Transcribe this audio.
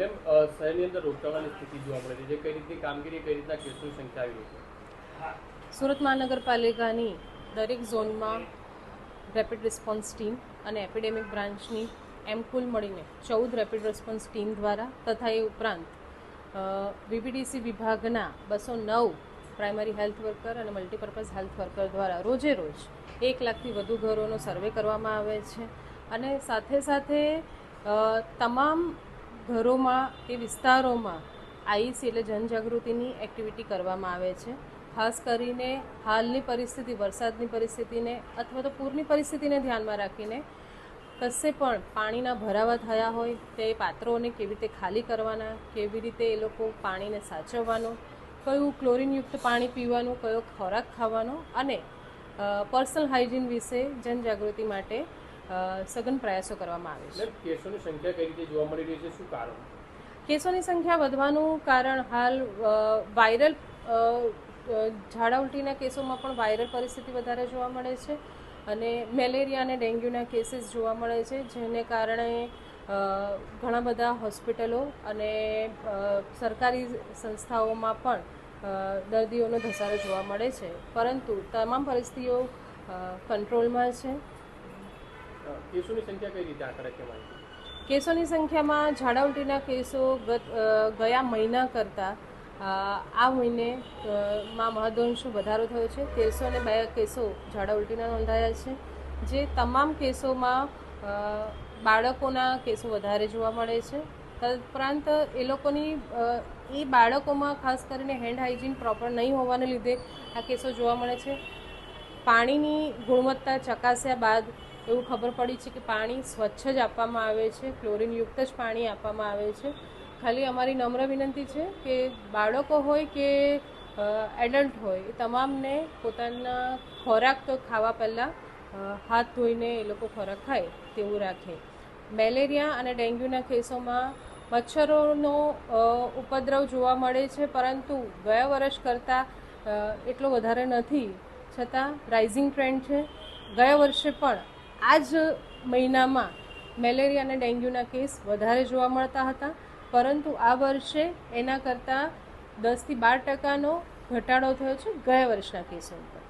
Ma'am શહેરની અંદર રોગચાળાની સ્થિતિ જોવા મળે છે, જે કઈ રીતની કામગીરી, કઈ રીતના કેસની સંખ્યા આવી રહી છે? સુરત મહાનગરપાલિકાની દરેક ઝોનમાં રેપિડ રિસ્પોન્સ ટીમ અને એપિડેમિક બ્રાન્ચની એમ કુલ મળીને ચૌદ રેપિડ રિસ્પોન્સ ટીમ દ્વારા તથા એ ઉપરાંત વીબીડીસી વિભાગના બસો નવ પ્રાઇમરી હેલ્થ વર્કર અને મલ્ટીપર્પઝ હેલ્થ વર્કર દ્વારા રોજે રોજ એક લાખથી વધુ ઘરોનો સર્વે કરવામાં આવે છે. અને સાથે સાથે તમામ ઘરોમાં કે વિસ્તારોમાં આઈસી એટલે જનજાગૃતિની એક્ટિવિટી કરવામાં આવે છે. ખાસ કરીને હાલની પરિસ્થિતિ, વરસાદની પરિસ્થિતિને અથવા તો પૂરની પરિસ્થિતિને ધ્યાનમાં રાખીને કશે પણ પાણીના ભરાવા થયા હોય તે પાત્રોને કેવી રીતે ખાલી કરવાના, કેવી રીતે એ લોકો પાણીને સાચવવાનું, કયું ક્લોરીનયુક્ત પાણી પીવાનું, કયો ખોરાક ખાવાનો અને પર્સનલ હાઇજીન વિશે જનજાગૃતિ માટે સઘન પ્રયાસો કરવામાં આવે છે. કેસોની સંખ્યા કઈ રીતે જોવા મળી રહી છે? શું કારણ? કેસોની સંખ્યા વધવાનું કારણ હાલ વાયરલ ઝાડા ઉલટીના કેસોમાં પણ વાયરલ પરિસ્થિતિ વધારે જોવા મળે છે અને મેલેરિયા અને ડેન્ગ્યુના કેસીસ જોવા મળે છે જેને કારણે ઘણા બધા હોસ્પિટલો અને સરકારી સંસ્થાઓમાં પણ દર્દીઓનો ધસારો જોવા મળે છે. પરંતુ તમામ પરિસ્થિતિઓ કંટ્રોલમાં છે. કેસોની સંખ્યા કઈ રીતે આંકડા કહેવાય કેસોની સંખ્યામાં ઝાડા કેસો ગત ગયા મહિના કરતાં આ મહિને માં મહદઅંશ વધારો થયો છે. તેરસો અને બે કેસો ઝાડા નોંધાયા છે. જે તમામ કેસોમાં બાળકોના કેસો વધારે જોવા મળે છે. તદુપરાંત એ લોકોની એ બાળકોમાં ખાસ કરીને હેન્ડ હાઇજીન પ્રોપર નહીં હોવાને લીધે આ કેસો જોવા મળે છે. પાણીની ગુણવત્તા ચકાસ્યા બાદ એવું ખબર પડી છે કે પાણી સ્વચ્છ જ આપવામાં આવે છે, ક્લોરિનયુક્ત જ પાણી આપવામાં આવે છે. ખાલી અમારી નમ્ર વિનંતી છે કે બાળકો હોય કે એડલ્ટ હોય, એ તમામને પોતાના ખોરાક તો ખાવા પહેલાં હાથ ધોઈને એ લોકો ખોરાક ખાય તેવું રાખે. મેલેરિયા અને ડેન્ગ્યુના કેસોમાં મચ્છરોનો ઉપદ્રવ જોવા મળે છે, પરંતુ ગયા વર્ષ કરતાં એટલો વધારે નથી. છતાં રાઇઝિંગ ટ્રેન્ડ છે. ગયા વર્ષે પણ આ જ મહિનામાં મેલેરિયા અને ડેન્ગ્યુના કેસ વધારે જોવા મળતા હતા, પરંતુ આ વર્ષે એના કરતાં દસથી બાર ટકાનો ઘટાડો થયો છે ગયા વર્ષના કેસો ઉપર.